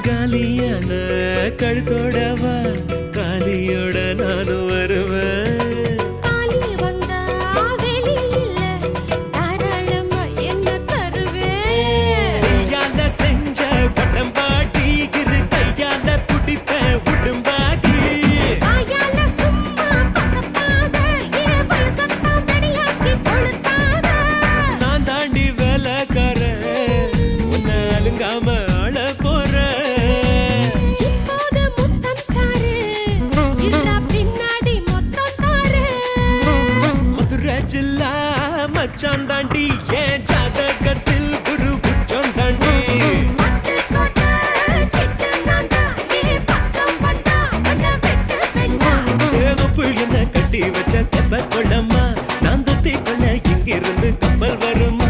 காலியான கழுத்தோடவா? காலியோட நானும் வருவேன். செஞ்ச பட்டம் பாட்டி கையால புடிப்ப உடும்பாட்டி நான் தாண்டி வேலைக்கார உன்னை அழுங்காம அழப்ப சில்லா மச்சான் தாண்டி ஏன் ஜாதகத்தில் குரு குச்சம் தாண்டி? கட்டி வச்ச தெப்ப கொள்ளம்மா நான் தொத்தி கொள்ள இங்கிருந்து கப்பல் வருமா?